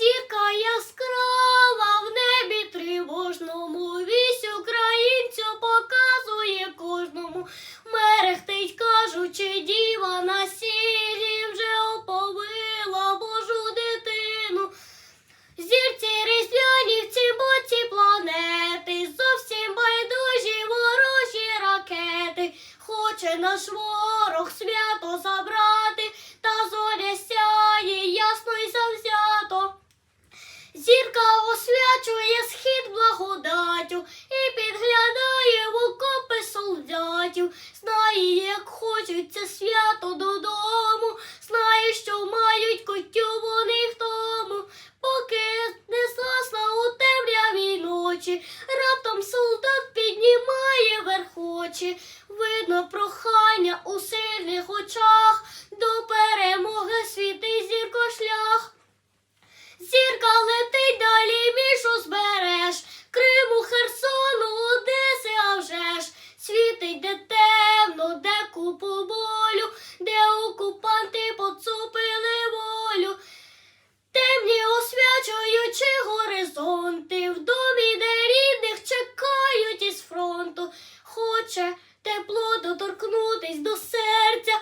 Зірка яскрава в небі тривожному, вісь українцю показує кожному. Мерехтить, кажучи, діва на сілі вже оповила Божу дитину. Зірці різдвяні в цій боці планети, зовсім байдужі ворожі ракети. Хоче наш ворог свято забрати, Чує схід благодатю і підглядає в окопи солдатів, знає, як хочеться свято додому, знає, що мають котю вони в тому, поки не згасла у темряві ночі. Раптом солдат піднімає верхочі, видно прохання усе. сон, ти в домі, де рідних чекають із фронту, хоче тепло доторкнутись до серця.